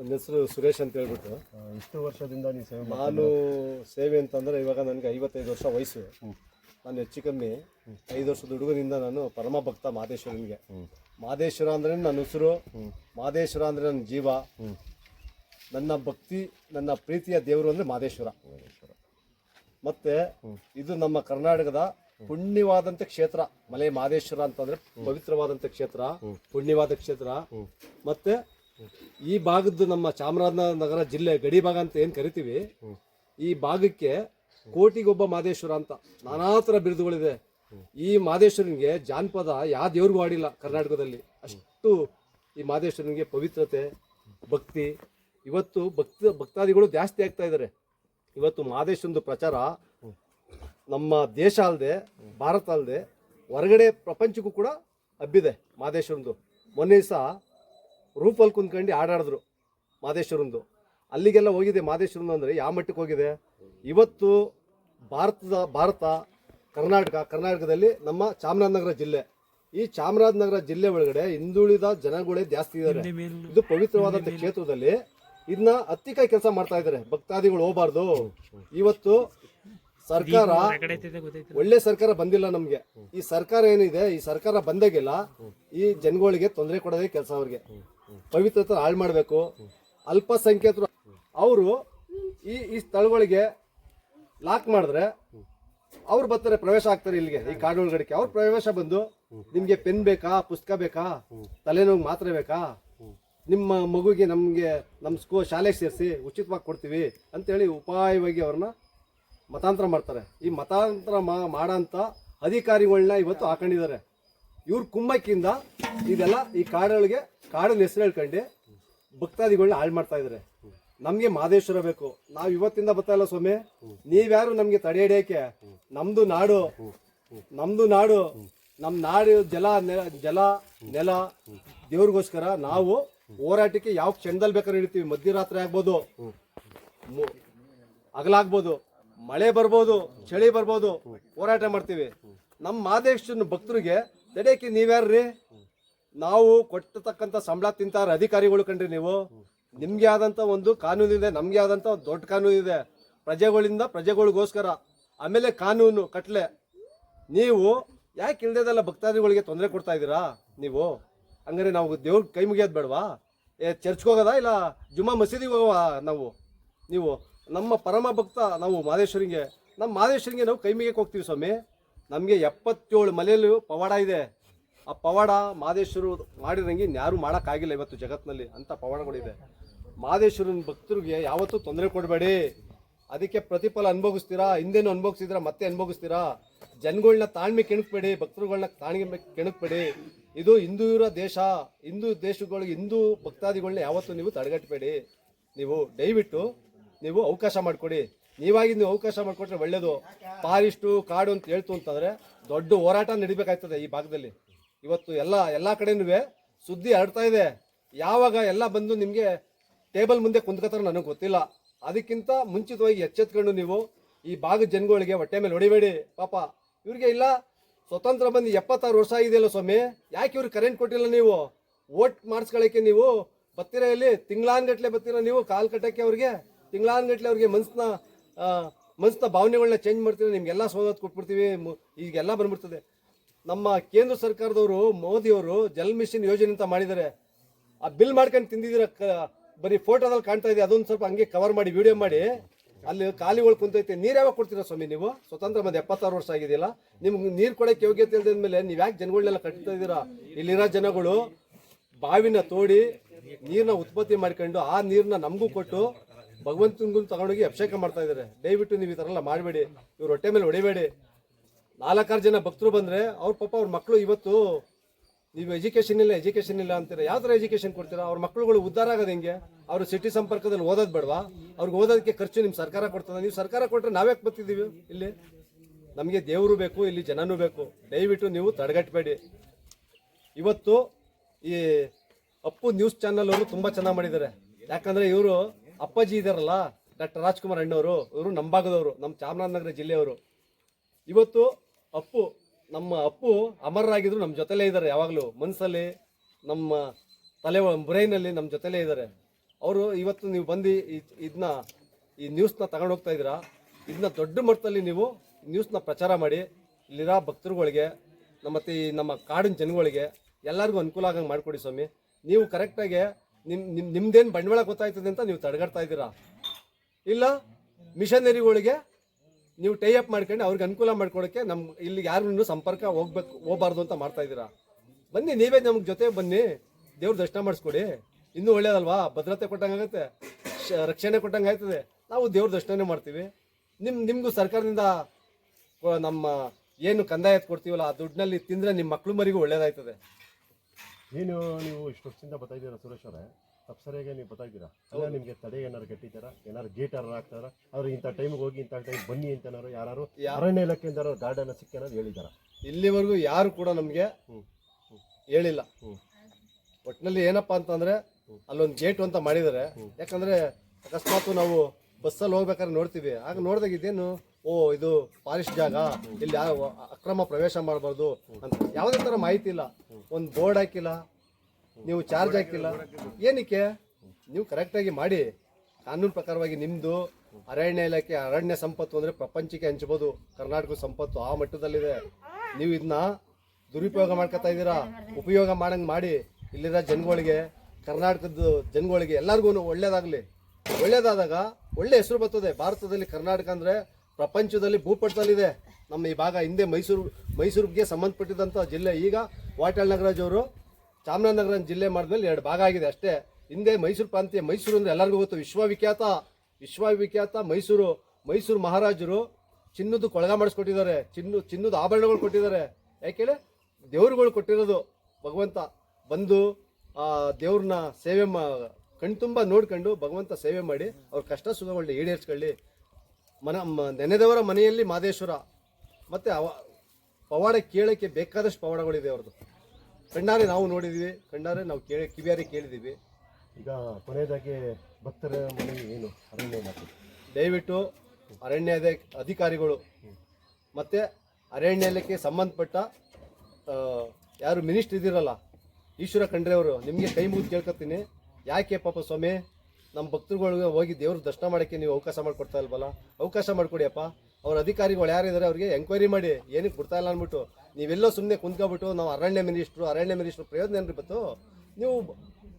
ನನ್ನ ಹೆಸರು ಸುರೇಶ್ ಅಂತ ಹೇಳ್ಬಿಟ್ಟು. ಇಷ್ಟು ವರ್ಷದಿಂದ ನೀವು ಸೇವೆ ನಾನು ಸೇವೆ ಅಂತಂದರೆ ಇವಾಗ ನನಗೆ ಐವತ್ತೈದು ವರ್ಷ ವಯಸ್ಸು. ನಾನು ಹೆಚ್ಚು ಕಮ್ಮಿ ಐದು ವರ್ಷದ ಹುಡುಗನಿಂದ ನಾನು ಪರಮ ಭಕ್ತ ಮಾದೇಶ್ವರನಿಗೆ ಮಾದೇಶ್ವರ ಅಂದರೆ ನನ್ನ ಉಸಿರು ಮಾದೇಶ್ವರ ಅಂದರೆ ನನ್ನ ಜೀವ. ನನ್ನ ಭಕ್ತಿ ನನ್ನ ಪ್ರೀತಿಯ ದೇವರು ಅಂದರೆ ಮಾದೇಶ್ವರ. ಮತ್ತು ಇದು ನಮ್ಮ ಕರ್ನಾಟಕದ ಪುಣ್ಯವಾದಂಥ ಕ್ಷೇತ್ರ. ಮಲೆ ಮಾದೇಶ್ವರ ಅಂತಂದರೆ ಪವಿತ್ರವಾದಂಥ ಕ್ಷೇತ್ರ ಪುಣ್ಯವಾದ ಕ್ಷೇತ್ರ. ಮತ್ತೆ ಈ ಭಾಗದ್ದು ನಮ್ಮ ಚಾಮರಾಜನಗರ ಜಿಲ್ಲೆ ಗಡಿ ಭಾಗ ಅಂತ ಏನು ಕರಿತೀವಿ, ಈ ಭಾಗಕ್ಕೆ ಕೋಟಿಗೊಬ್ಬ ಮಾದೇಶ್ವರ ಅಂತ ನಾನಾ ಥರ ಬಿರುದುಗಳಿದೆ. ಈ ಮಾದೇಶ್ವರನಿಗೆ ಜಾನಪದ ಯಾವ ದೇವ್ರಿಗೂ ಆಡಿಲ್ಲ ಕರ್ನಾಟಕದಲ್ಲಿ. ಅಷ್ಟು ಈ ಮಾದೇಶ್ವರನಿಗೆ ಪವಿತ್ರತೆ, ಭಕ್ತಿ. ಇವತ್ತು ಭಕ್ತ, ಭಕ್ತಾದಿಗಳು ಜಾಸ್ತಿ ಆಗ್ತಾ ಇದ್ದಾರೆ ಇವತ್ತು ಮಾದೇಶ್ವರಂದು ಪ್ರಚಾರ ನಮ್ಮ ದೇಶ ಅಲ್ಲದೆ ಭಾರತ ಅಲ್ಲದೆ ಹೊರಗಡೆ ಪ್ರಪಂಚಕ್ಕೂ ಕೂಡ ಹಬ್ಬಿದೆ ಮಾದೇಶ್ವರಂದು ಮೊನ್ನೆ ದಿವಸ ರೂಪಲ್ಲಿ ಕುಂತ್ಕೊಂಡು ಆಡಾಡಿದ್ರು ಮಾದೇಶ್ವರಂದು. ಅಲ್ಲಿಗೆಲ್ಲ ಹೋಗಿದೆ ಮಾದೇಶ್ವರಂದು ಅಂದರೆ ಯಾವ ಮಟ್ಟಕ್ಕೆ ಹೋಗಿದೆ? ಇವತ್ತು ಭಾರತದ ಭಾರತ ಕರ್ನಾಟಕ ಕರ್ನಾಟಕದಲ್ಲಿ ನಮ್ಮ ಚಾಮರಾಜನಗರ ಜಿಲ್ಲೆ. ಈ ಚಾಮರಾಜನಗರ ಜಿಲ್ಲೆ ಒಳಗಡೆ ಹಿಂದುಳಿದ ಜನಗಳೇ ಜಾಸ್ತಿ ಇದ್ದಾರೆ. ಇದು ಪವಿತ್ರವಾದಂಥ ಕ್ಷೇತ್ರದಲ್ಲಿ ಇದನ್ನ ಹತ್ತಿಕಾಯಿ ಕೆಲಸ ಮಾಡ್ತಾ ಇದ್ದಾರೆ. ಭಕ್ತಾದಿಗಳು ಹೋಗಬಾರ್ದು. ಇವತ್ತು ಸರ್ಕಾರ ಒಳ್ಳೆ ಸರ್ಕಾರ ಬಂದಿಲ್ಲ ನಮ್ಗೆ. ಈ ಸರ್ಕಾರ ಏನಿದೆ ಈ ಸರ್ಕಾರ ಬಂದಾಗೆಲ್ಲ ಈ ಜನಗಳಿಗೆ ತೊಂದರೆ ಕೊಡೋದೇ ಕೆಲಸ ಅವ್ರಿಗೆ. ಪವಿತ್ರತೆ ಹಾಳು ಮಾಡಬೇಕು. ಅಲ್ಪಸಂಖ್ಯಾತರು ಅವರು ಈ ಈ ಸ್ಥಳಗಳಿಗೆ ಲಾಕ್ ಮಾಡಿದ್ರೆ ಅವ್ರು ಬರ್ತಾರೆ, ಪ್ರವೇಶ ಆಗ್ತಾರೆ ಇಲ್ಲಿಗೆ, ಈ ಕಾಡು ಒಳಗಡೆಗೆ ಅವ್ರ ಪ್ರವೇಶ ಬಂದು ನಿಮ್ಗೆ ಪೆನ್ ಬೇಕಾ, ಪುಸ್ತಕ ಬೇಕಾ, ತಲೆನೋವು ಮಾತ್ರೆ ಬೇಕಾ? ನಿಮ್ಮ ಮಗುಗೆ ನಮಗೆ ನಮ್ಮ ಸ್ಕೂ, ಶಾಲೆಗೆ ಸೇರಿಸಿ ಉಚಿತವಾಗಿ ಕೊಡ್ತೀವಿ ಅಂತೇಳಿ ಉಪಾಯವಾಗಿ ಅವ್ರನ್ನ ಮತಾಂತರ ಮಾಡ್ತಾರೆ. ಈ ಮತಾಂತರ ಮಾಡೋಂಥ ಅಧಿಕಾರಿಗಳನ್ನ ಇವತ್ತು ಹಾಕೊಂಡಿದ್ದಾರೆ. ಇವ್ರ ಕುಮ್ಮಕ್ಕಿಂದ ಇದೆಲ್ಲ ಈ ಕಾಡೊಳಗೆ ಕಾಡಿನ ಹೆಸರು ಹೇಳ್ಕೊಂಡು ಭಕ್ತಾದಿಗಳನ್ನ ಹಾಳು ಮಾಡ್ತಾ ಇದ್ದಾರೆ ನಮಗೆ ಮಾದೇಶ್ವರ ಬೇಕು. ನಾವು ಇವತ್ತಿಂದ ಬರ್ತಾ ಇಲ್ಲ ಸ್ವಾಮಿ. ನೀವ್ಯಾರು ನಮಗೆ ತಡೆ ಹಿಡಿಯಕ್ಕೆ? ನಮ್ದು ನಾಡು. ನಮ್ದು ನಾಡು. ನಮ್ಮ ನಾಡು ಜಲ, ನೆಲ ಜಲ, ನೆಲ. ದೇವ್ರಿಗೋಸ್ಕರ ನಾವು ಹೋರಾಟಕ್ಕೆ ಯಾವ ಕ್ಷಣದಲ್ಲಿ ಬೇಕಾದ್ರೆ ಹಿಡಿತೀವಿ ಮಧ್ಯರಾತ್ರಿ ಆಗ್ಬೋದು. ಹಗಲಾಗ್ಬೋದು ಮಳೆ ಬರ್ಬೋದು. ಚಳಿ ಬರ್ಬೋದು. ಹೋರಾಟ ಮಾಡ್ತೀವಿ. ನಮ್ಮ ಮಾದೇಶ್ವರ ಭಕ್ತರಿಗೆ ತಡೆಯಕ್ಕೆ ನೀವ್ಯಾರ್ರಿ? ನಾವು ಕೊಟ್ಟತಕ್ಕಂಥ ಸಂಬಳ ತಿಂತಾರ ಅಧಿಕಾರಿಗಳು ಕಂಡ್ರಿ ನೀವು. ನಿಮ್ಗೆ ಆದಂತ ಒಂದು ಕಾನೂನು ಇದೆ, ನಮ್ಗೆ ಆದಂತ ದೊಡ್ಡ ಕಾನೂನು ಇದೆ. ಪ್ರಜೆಗಳಿಂದ ಪ್ರಜೆಗಳಿಗೋಸ್ಕರ, ಆಮೇಲೆ ಕಾನೂನು, ಕಟ್ಲೆ. ನೀವು ಯಾಕೆ ಇಲ್ದೇದಲ್ಲ ಭಕ್ತಾದಿಗಳಿಗೆ ತೊಂದರೆ ಕೊಡ್ತಾ ಇದ್ದೀರಾ ನೀವು? ಹಂಗಾರೆ ನಾವು ದೇವ್ರ ಕೈ ಮುಗಿಯೋದು ಬೇಡವಾ? ಏ, ಚರ್ಚ್ಗೆ ಹೋಗೋದಾ ಇಲ್ಲ ಜುಮ್ಮಾ ಮಸೀದಿಗೆ ಹೋಗುವ ನಾವು? ನೀವು ನಮ್ಮ ಪರಮ ಭಕ್ತ ನಾವು ಮಾದೇಶ್ವರಿಗೆ, ನಮ್ಮ ಮಾದೇಶ್ವರಿಗೆ ನಾವು ಕೈ ಮುಗಿಯಕ್ಕೆ ಹೋಗ್ತೀವಿ ಸ್ವಾಮಿ. ನಮಗೆ ಎಪ್ಪತ್ತೇಳು ಮಲೆಯಲ್ಲೂ ಪವಾಡ ಇದೆ. ಆ ಪವಾಡ ಮಾದೇಶ್ವರು ಮಾಡಿದಂಗೆ ಯಾರು ಮಾಡೋಕ್ಕಾಗಿಲ್ಲ ಇವತ್ತು ಜಗತ್ತಿನಲ್ಲಿ ಅಂಥ ಪವಾಡಗಳಿದೆ. ಮಾದೇಶ್ವರನ ಭಕ್ತರಿಗೆ ಯಾವತ್ತೂ ತೊಂದರೆ ಕೊಡಬೇಡಿ. ಅದಕ್ಕೆ ಪ್ರತಿಫಲ ಅನುಭವಿಸ್ತೀರಾ? ಹಿಂದೇನು ಅನುಭವಿಸಿದ್ರೆ ಮತ್ತೆ ಅನುಭವಿಸ್ತೀರಾ? ಜನಗಳನ್ನ ತಾಳ್ಮೆ ಕೆಣಕ್ಬೇಡಿ. ಭಕ್ತರುಗಳನ್ನ ತಾಳ್ಮೆ ಕೆಣಕ್ಬೇಡಿ. ಇದು ಹಿಂದೂ ಇರೋ ದೇಶ. ಹಿಂದೂ ದೇಶಗಳಿಗೆ ಹಿಂದೂ ಭಕ್ತಾದಿಗಳನ್ನ ಯಾವತ್ತೂ ನೀವು ತಡೆಗಟ್ಟಬೇಡಿ. ನೀವು ದಯವಿಟ್ಟು ನೀವು ಅವಕಾಶ ಮಾಡಿಕೊಡಿ. ನೀವಾಗಿ ನೀವು ಅವಕಾಶ ಮಾಡಿಕೊಟ್ರೆ ಒಳ್ಳೇದು. ಫಾರಿಸ್ಟು ಕಾಡು ಅಂತ ಹೇಳ್ತು ಅಂತಂದರೆ ದೊಡ್ಡ ಹೋರಾಟ ನಡಿಬೇಕಾಗ್ತದೆ ಈ ಭಾಗದಲ್ಲಿ. ಇವತ್ತು ಎಲ್ಲ ಎಲ್ಲ ಕಡೆನೂ ಸುದ್ದಿ ಹರಡ್ತಾ ಇದೆ. ಯಾವಾಗ ಎಲ್ಲ ಬಂದು ನಿಮಗೆ ಟೇಬಲ್ ಮುಂದೆ ಕುಂತ್ಕೋತಾರ ನನಗೆ ಗೊತ್ತಿಲ್ಲ. ಅದಕ್ಕಿಂತ ಮುಂಚಿತವಾಗಿ ಎಚ್ಚೆತ್ಕೊಂಡು ನೀವು ಈ ಭಾಗದ ಜನಗಳಿಗೆ ಹೊಟ್ಟೆ ಮೇಲೆ ಹೊಡಿಬೇಡಿ. ಪಾಪ, ಇವ್ರಿಗೆ ಇಲ್ಲ. ಸ್ವತಂತ್ರ ಬಂದು ಎಪ್ಪತ್ತಾರು ವರ್ಷ ಆಗಿದೆಯಲ್ಲ ಸ್ವಾಮಿ. ಯಾಕೆ ಇವ್ರಿಗೆ ಕರೆಂಟ್ ಕೊಟ್ಟಿಲ್ಲ ನೀವು? ಓಟ್ ಮಾಡಿಸ್ಕೊಳ್ಳೋಕ್ಕೆ ನೀವು ಬರ್ತೀರಾ ಇಲ್ಲಿ ತಿಂಗಳಾನ್ಗಟ್ಲೆ ಬರ್ತೀರಾ ನೀವು ಕಾಲ್ ಕಟ್ಟಕ್ಕೆ ಅವ್ರಿಗೆ? ತಿಂಗಳಾನ್ಗಟ್ಲೆ ಅವ್ರಿಗೆ ಮನ್ಸನ್ನ ಮನ್ಸನ್ನ ಭಾವನೆಗಳನ್ನ ಚೇಂಜ್ ಮಾಡ್ತೀವಿ, ನಿಮ್ಗೆಲ್ಲ ಸವಲತ್ತು ಕೊಟ್ಬಿಡ್ತೀವಿ ಈಗೆಲ್ಲ ಬಂದ್ಬಿಡ್ತದೆ. ನಮ್ಮ ಕೇಂದ್ರ ಸರ್ಕಾರದವರು, ಮೋದಿಯವರು ಜಲ್ ಮಿಷನ್ ಯೋಜನೆ ಅಂತ ಮಾಡಿದ್ದಾರೆ. ಆ ಬಿಲ್ ಮಾಡ್ಕೊಂಡು ತಿಂದಿದ್ದೀರ ಬರೀ ಫೋಟೋದಲ್ಲಿ ಕಾಣ್ತಾ ಇದೆ ಅದೊಂದು ಸ್ವಲ್ಪ ಹಂಗೆ ಕವರ್ ಮಾಡಿ ವಿಡಿಯೋ ಮಾಡಿ. ಅಲ್ಲಿ ಖಾಲಿಗಳು ಕುಂತೈತೆ. ನೀರು ಯಾವಾಗ ಕೊಡ್ತೀರಾ ಸ್ವಾಮಿ ನೀವು? ಸ್ವತಂತ್ರ ಮತ್ತೆ ಎಪ್ಪತ್ತಾರು ವರ್ಷ ಆಗಿದೆಯಲ್ಲ. ನಿಮ್ಗೆ ನೀರು ಕೊಡಕ್ಕೆ ಯೋಗ್ಯತೆ ಇಲ್ಲದ ಮೇಲೆ ನೀವು ಯಾಕೆ ಜನಗಳನ್ನೆಲ್ಲ ಕಟ್ತಾ ಇದ್ದೀರಾ ಇಲ್ಲಿರೋ ಜನಗಳು ಬಾವಿನ ತೋಡಿ ನೀರನ್ನ ಉತ್ಪತ್ತಿ ಮಾಡ್ಕೊಂಡು ಆ ನೀರನ್ನ ನಮಗೂ ಕೊಟ್ಟು ಭಗವಂತನಿಗೂ ತಗೊಂಡೋಗಿ ಅಭಿಷೇಕ ಮಾಡ್ತಾ ಇದ್ದಾರೆ ದಯವಿಟ್ಟು ನೀವು ಈ ಥರ ಎಲ್ಲ ಮಾಡಬೇಡಿ. ಇವ್ರ ಹೊಟ್ಟೆ ಮೇಲೆ ಹೊಡಿಬೇಡಿ. ನಾಲ್ಕಾರು ಜನ ಭಕ್ತರು ಬಂದರೆ ಅವ್ರ ಪಾಪ ಅವ್ರ ಮಕ್ಕಳು ಇವತ್ತು ನೀವು ಎಜುಕೇಷನ್ ಇಲ್ಲ ಎಜುಕೇಷನ್ ಇಲ್ಲ ಅಂತೀರಾ. ಯಾವ ಥರ ಎಜುಕೇಷನ್ ಕೊಡ್ತೀರಾ? ಅವ್ರ ಮಕ್ಕಳುಗಳು ಉದ್ಧಾರ ಆಗೋದು ಹೆಂಗೆ? ಅವರು ಸಿಟಿ ಸಂಪರ್ಕದಲ್ಲಿ ಓದೋದು ಬೇಡವಾ? ಅವ್ರಿಗೆ ಓದೋದಕ್ಕೆ ಖರ್ಚು ನಿಮ್ಮ ಸರ್ಕಾರ ಕೊಡ್ತದೆ? ನೀವು ಸರ್ಕಾರ ಕೊಟ್ಟರೆ ನಾವ್ಯಾಕೆ ಬರ್ತಿದ್ದೀವಿ ಇಲ್ಲಿ? ನಮಗೆ ದೇವರು ಬೇಕು, ಇಲ್ಲಿ ಜನನೂ ಬೇಕು. ದಯವಿಟ್ಟು ನೀವು ತಡೆಗಟ್ಟಬೇಡಿ ಇವತ್ತು ಈ ಅಪ್ಪು ನ್ಯೂಸ್ ಚಾನಲ್ ಅವರು ತುಂಬ ಚೆನ್ನಾಗಿ ಮಾಡಿದ್ದಾರೆ. ಯಾಕಂದರೆ ಇವರು ಅಪ್ಪಾಜಿ ಇದಾರಲ್ಲ, ಡಾಕ್ಟರ್ ರಾಜ್ಕುಮಾರ್ ಅಣ್ಣವರು, ಇವರು ನಮ್ಮ ಭಾಗದವರು, ನಮ್ಮ ಚಾಮರಾಜನಗರ ಜಿಲ್ಲೆಯವರು. ಇವತ್ತು ಅಪ್ಪು, ನಮ್ಮ ಅಪ್ಪು ಅಮರರಾಗಿದ್ರು, ನಮ್ಮ ಜೊತೆಲೇ ಇದ್ದಾರೆ ಯಾವಾಗಲೂ. ಮನಸ್ಸಲ್ಲಿ ನಮ್ಮ ತಲೆ ಬ್ರೈನಲ್ಲಿ ನಮ್ಮ ಜೊತೆಲೇ ಇದ್ದಾರೆ ಅವರು ಇವತ್ತು ನೀವು ಬಂದು ಇದನ್ನ ಈ ನ್ಯೂಸ್ನ ತಗೊಂಡು ಹೋಗ್ತಾ ಇದ್ದೀರಾ? ಇದನ್ನ ದೊಡ್ಡ ಮಟ್ಟದಲ್ಲಿ ನೀವು ನ್ಯೂಸ್ನ ಪ್ರಚಾರ ಮಾಡಿ, ಇಲ್ಲಿರೋ ಭಕ್ತರುಗಳಿಗೆ, ನಮ್ಮ ಮತ್ತು ನಮ್ಮ ಕಾಡಿನ ಜನಗಳಿಗೆ ಎಲ್ಲರಿಗೂ ಅನುಕೂಲ ಆಗಂಗೆ ಮಾಡಿಕೊಡಿ ಸ್ವಾಮಿ. ನೀವು ಕರೆಕ್ಟಾಗಿ ನಿಮ್ಮ ನಿಮ್ಮ ನಿಮ್ದೇನು ಬಂಡವಾಳ ಗೊತ್ತಾಯ್ತದೆ ಅಂತ ನೀವು ತಡೆಗಟ್ತಾ ಇದ್ದೀರಾ? ಇಲ್ಲ, ಮಿಷನರಿಗಳಿಗೆ ನೀವು ಟೈ ಅಪ್ ಮಾಡ್ಕೊಂಡು ಅವ್ರಿಗೆ ಅನುಕೂಲ ಮಾಡ್ಕೊಡೋಕ್ಕೆ ನಮ್ಮ ಇಲ್ಲಿ ಯಾರು ಸಂಪರ್ಕ ಹೋಗ್ಬೇಕು, ಹೋಗ್ಬಾರ್ದು ಅಂತ ಮಾಡ್ತಾ ಇದ್ದೀರಾ? ಬನ್ನಿ, ನೀವೇ ನಮ್ಗೆ ಜೊತೆ ಬನ್ನಿ. ದೇವ್ರ ದರ್ಶನ ಮಾಡಿಸ್ಕೊಡಿ. ಇನ್ನೂ ಒಳ್ಳೇದಲ್ವಾ? ಭದ್ರತೆ ಕೊಟ್ಟಂಗಾಗತ್ತೆ ರಕ್ಷಣೆ ಕೊಟ್ಟಂಗೆ ಆಯ್ತದೆ ನಾವು ದೇವ್ರ ದರ್ಶನನೇ ಮಾಡ್ತೀವಿ. ನಿಮ್, ನಿಮಗೂ ಸರ್ಕಾರದಿಂದ ನಮ್ಮ, ಏನು ಕಂದಾಯ ಕೊಡ್ತೀವಲ್ಲ, ಆ ದುಡ್ಡಿನಲ್ಲಿ ತಿಂದರೆ ನಿಮ್ಮ ಮಕ್ಳು ಮರಿಗೂ ಒಳ್ಳೇದಾಯ್ತದೆ. ಏನು ನೀವು ಇಷ್ಟು ವರ್ಷದಿಂದ ಬರ್ತಾ ಇದ್ದೀರಾ ಸುರೇಶ್ ಅವರೇ? ತಪ್ಸರಿಯಾಗೆ ನೀವು ಬರ್ತಾ ಇದ್ದೀರಾ ಅಲ್ಲ ನಿಮಗೆ ತಡೆ ಏನಾರು ಕಟ್ಟಿದ್ದಾರ? ಏನಾರು ಗೇಟ್ ಯಾರು ಹಾಕ್ತಾರ? ಅವ್ರು ಇಂಥ ಟೈಮ್ಗೆ ಹೋಗಿ ಇಂಥ ಟೈಮ್ ಬನ್ನಿ ಅಂತ ಏನಾರು ಯಾರು ಅರಣ್ಯ ಇಲಾಖೆಯಿಂದ ಗಾರ್ಡನ್ ಸಿಕ್ಕ ಏನಾರು ಹೇಳಿದಾರ ಇಲ್ಲಿವರೆಗೂ ಯಾರು ಕೂಡ ನಮಗೆ. ಹೇಳಿಲ್ಲ. ಒಟ್ಟಿನಲ್ಲಿ ಏನಪ್ಪಾ ಅಂತಂದ್ರೆ ಅಲ್ಲೊಂದು ಗೇಟ್ ಅಂತ ಮಾಡಿದ್ದಾರೆ ಯಾಕಂದ್ರೆ ಅಕಸ್ಮಾತ್ ನಾವು ಬಸ್ಸಲ್ಲಿ ಹೋಗ್ಬೇಕಾದ್ರೆ ನೋಡ್ತೀವಿ. ಆಗ ನೋಡಿದಾಗ ಇದೇನು ಓ, ಇದು ಫಾರೆಸ್ಟ್ ಜಾಗ, ಇಲ್ಲಿ ಅಕ್ರಮ ಪ್ರವೇಶ ಮಾಡಬಾರ್ದು ಅಂತ. ಯಾವುದೇ ಥರ ಮಾಹಿತಿ ಇಲ್ಲ. ಒಂದು ಬೋರ್ಡ್ ಹಾಕಿಲ್ಲ, ನೀವು ಚಾರ್ಜ್ ಹಾಕಿಲ್ಲ. ಏನಕ್ಕೆ? ನೀವು ಕರೆಕ್ಟಾಗಿ ಮಾಡಿ. ಕಾನೂನು ಪ್ರಕಾರವಾಗಿ ನಿಮ್ಮದು ಅರಣ್ಯ ಇಲಾಖೆ, ಅರಣ್ಯ ಸಂಪತ್ತು ಅಂದರೆ ಪ್ರಪಂಚಕ್ಕೆ ಹಂಚ್ಬೋದು. ಕರ್ನಾಟಕದ ಸಂಪತ್ತು ಆ ಮಟ್ಟದಲ್ಲಿದೆ. ನೀವು ಇದನ್ನ ದುರುಪಯೋಗ ಮಾಡ್ಕೊತಾ ಇದ್ದೀರಾ? ಉಪಯೋಗ ಮಾಡಂಗೆ ಮಾಡಿ. ಇಲ್ಲಿರೋ ಜನಗಳಿಗೆ ಕರ್ನಾಟಕದ ಜನಗಳಿಗೆ ಎಲ್ಲರಿಗೂ ಒಳ್ಳೇದಾಗಲಿ. ಒಳ್ಳೇದಾದಾಗ ಒಳ್ಳೆ ಹೆಸರು ಬರ್ತದೆ. ಭಾರತದಲ್ಲಿ ಕರ್ನಾಟಕ ಅಂದರೆ ಪ್ರಪಂಚದಲ್ಲಿ ಭೂಪಟದಲ್ಲಿದೆ. ನಮ್ಮ ಈ ಭಾಗ ಹಿಂದೆ ಮೈಸೂರು, ಮೈಸೂರಿಗೆ ಸಂಬಂಧಪಟ್ಟಿದ್ದಂಥ ಜಿಲ್ಲೆ. ಈಗ ವಾಟಾಳ್ ನಾಗರಾಜ್ ಅವರು ಚಾಮರಾಜನಗರ ಜಿಲ್ಲೆ ಮಾಡಿದ್ಮೇಲೆ ಎರಡು ಭಾಗ ಆಗಿದೆ ಅಷ್ಟೇ. ಹಿಂದೆ ಮೈಸೂರು ಪ್ರಾಂತ್ಯ ಮೈಸೂರು ಅಂದರೆ ಎಲ್ಲರಿಗೂ ಗೊತ್ತು. ವಿಶ್ವವಿಖ್ಯಾತ ವಿಶ್ವವಿಖ್ಯಾತ ಮೈಸೂರು ಮೈಸೂರು ಮಹಾರಾಜರು ಚಿನ್ನದ ಕೊಳಗ ಮಾಡಿಸ್ಕೊಟ್ಟಿದ್ದಾರೆ. ಚಿನ್ನ, ಚಿನ್ನದ ಆಭರಣಗಳು ಕೊಟ್ಟಿದ್ದಾರೆ. ಯಾಕೆಂದರೆ ದೇವ್ರುಗಳು ಕೊಟ್ಟಿರೋದು. ಭಗವಂತ ಬಂದು, ಆ, ದೇವ್ರನ್ನ ಸೇವೆ ಮಾ, ಕಣ್ತುಂಬ ನೋಡ್ಕೊಂಡು ಭಗವಂತ ಸೇವೆ ಮಾಡಿ, ಅವ್ರ ಕಷ್ಟ ಸುಖಗಳನ್ನ ಈಡೇರಿಸ್ಕೊಳ್ಳಿ. ಮನ ನೆನೆದವರ ಮನೆಯಲ್ಲಿ ಮಾದೇಶ್ವರ ಮತ್ತೆ ಅವ ಪವಾಡ ಕೇಳೋಕ್ಕೆ ಬೇಕಾದಷ್ಟು ಪವಾಡಗಳಿದೆ ಅವ್ರದ್ದು. ಕಣ್ಣಾರೆ ನಾವು ನೋಡಿದ್ದೀವಿ ಕಣ್ಣಾರೆ ನಾವು ಕೇಳಿ ಕಿವಿಯಾರಿ ಕೇಳಿದ್ದೀವಿ ಈಗ ಕೊನೆಯದಾಗಿ ಭಕ್ತರ ಮನೆ ಏನು ಅರಣ್ಯ ಇಲಾಖೆ? ದಯವಿಟ್ಟು ಅರಣ್ಯ ಅಧಿಕಾರಿಗಳು ಮತ್ತು ಅರಣ್ಯ ಇಲಾಖೆಗೆ ಸಂಬಂಧಪಟ್ಟ ಯಾರು ಮಿನಿಸ್ಟ್ರ್ ಇದ್ದೀರಲ್ಲ ಈಶ್ವರ ಖಂಡ್ರೆ ಅವರು ನಿಮಗೆ ಕೈ ಮುಗಿದು ಕೇಳ್ಕೊತೀನಿ ಯಾಕೆ ಪಾಪ ಸ್ವಾಮಿ? ನಮ್ಮ ಭಕ್ತರುಗಳಿಗೆ ಹೋಗಿ ದೇವ್ರ ದರ್ಶನ ಮಾಡೋಕ್ಕೆ ನೀವು ಅವಕಾಶ ಮಾಡಿಕೊಡ್ತಾ ಇಲ್ವಲ್ಲ? ಅವಕಾಶ ಮಾಡಿಕೊಡಿಯಪ್ಪ ಅವ್ರ ಅಧಿಕಾರಿಗಳು ಯಾರಿದ್ದಾರೆ ಅವರಿಗೆ ಎಂಕ್ವೈರಿ ಮಾಡಿ. ಏನಕ್ಕೆ ಬಿಡ್ತಾ ಇಲ್ಲ ಅಂದ್ಬಿಟ್ಟು, ನೀವೆಲ್ಲೋ ಸುಮ್ಮನೆ ಕುಂತ್ಕೊಬಿಟ್ಟು ನಾವು ಅರಣ್ಯ ಮಿನಿಸ್ಟ್ರು ಅರಣ್ಯ ಮಿನಿಸ್ಟ್ರು ಪ್ರಯೋಜನ ಬತ್ತು ನೀವು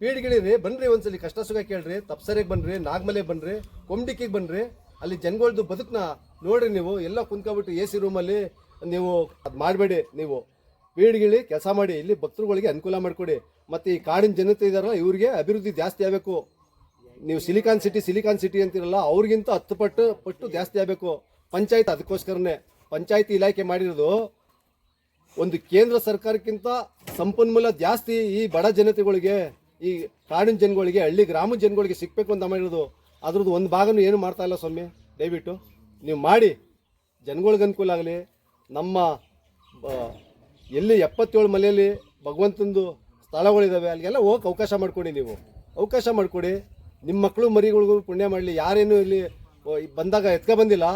ಪೀಡ್ಗಿಳಿರಿ, ಬನ್ರಿ ಒಂದ್ಸಲಿ ಕಷ್ಟ ಸುಖ ಕೇಳ್ರಿ, ತಪ್ಸರಿಗೆ ಬನ್ನಿರಿ ನಾಗಮಲೆ ಬನ್ರಿ ಕೊಂಬಿಕ್ಕಿಗೆ ಬನ್ನಿರಿ ಅಲ್ಲಿ ಜನಗಳ್ದು ಬದುಕನ್ನ ನೋಡ್ರಿ ನೀವು, ಎಲ್ಲ ಕುಂತ್ಕೊಬಿಟ್ಟು ಎ ಸಿ ರೂಮಲ್ಲಿ ನೀವು ಅದು ಮಾಡಬೇಡಿ ನೀವು. ಪೀಡ್ಗಿಳಿ ಕೆಲಸ ಮಾಡಿ, ಇಲ್ಲಿ ಭಕ್ತರುಗಳಿಗೆ ಅನುಕೂಲ ಮಾಡಿಕೊಡಿ. ಮತ್ತು ಈ ಕಾಡಿನ ಜನತೆ ಇದ್ದಾರೋ ಇವರಿಗೆ ಅಭಿವೃದ್ಧಿ ಜಾಸ್ತಿ ಆಗಬೇಕು. ನೀವು ಸಿಲಿಕಾನ್ ಸಿಟಿ ಸಿಲಿಕಾನ್ ಸಿಟಿ ಅಂತಿರಲ್ಲ, ಅವ್ರಿಗಿಂತ ಹತ್ತು ಪಟ್ಟು ಪಟ್ಟು ಜಾಸ್ತಿ ಆಗಬೇಕು. ಪಂಚಾಯತ್ ಅದಕ್ಕೋಸ್ಕರನೇ. ಪಂಚಾಯತಿ ಇಲಾಖೆ ಮಾಡಿರೋದು ಒಂದು ಕೇಂದ್ರ ಸರ್ಕಾರಕ್ಕಿಂತ ಸಂಪನ್ಮೂಲ ಜಾಸ್ತಿ ಈ ಬಡ ಜನತೆಗಳಿಗೆ, ಈ ಕಾಡಿನ ಜನಗಳಿಗೆ, ಹಳ್ಳಿ ಗ್ರಾಮದ ಜನಗಳಿಗೆ ಸಿಗಬೇಕು ಅಂತ ಮಾಡಿರೋದು. ಅದ್ರದ್ದು ಒಂದು ಭಾಗನೂ ಏನು ಮಾಡ್ತಾ ಇಲ್ಲ ಸ್ವಾಮಿ. ದಯವಿಟ್ಟು ನೀವು ಮಾಡಿ. ಜನಗಳಿಗೆ ಅನುಕೂಲ ಆಗಲಿ. ನಮ್ಮ ಎಲ್ಲಿ ಎಪ್ಪತ್ತೇಳು ಮನೆಯಲ್ಲಿ ಭಗವಂತಂದು ಸ್ಥಳಗಳಿದ್ದಾವೆ ಅಲ್ಲಿಗೆಲ್ಲ ಹೋಗಿ ಅವಕಾಶ ಮಾಡಿಕೊಡಿ ನೀವು. ಅವಕಾಶ ಮಾಡಿಕೊಡಿ. ನಿಮ್ಮ ಮಕ್ಕಳು ಮರಿಗಳಿಗೂ ಪುಣ್ಯ ಮಾಡಲಿ, ಯಾರೇನು ಇಲ್ಲಿ ಬಂದಾಗ ಎತ್ಕ ಬಂದಿಲ್ಲ,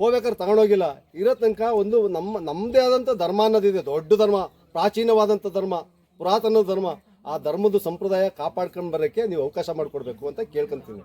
ಹೋಗ್ಬೇಕಾದ್ರೆ ತಗೊಂಡೋಗಿಲ್ಲ ಇರೋ ತನಕ ಒಂದು ನಮ್ಮ ನಮ್ಮದೇ ಆದಂಥ ಧರ್ಮ ಅನ್ನೋದಿದೆ ದೊಡ್ಡ ಧರ್ಮ ಪ್ರಾಚೀನವಾದಂಥ ಧರ್ಮ, ಪುರಾತನ ಧರ್ಮ. ಆ ಧರ್ಮದ ಸಂಪ್ರದಾಯ ಕಾಪಾಡ್ಕೊಂಡು ಬರೋಕ್ಕೆ ನೀವು ಅವಕಾಶ ಮಾಡಿಕೊಡ್ಬೇಕು ಅಂತ ಕೇಳ್ಕೊಂತೀನಿ.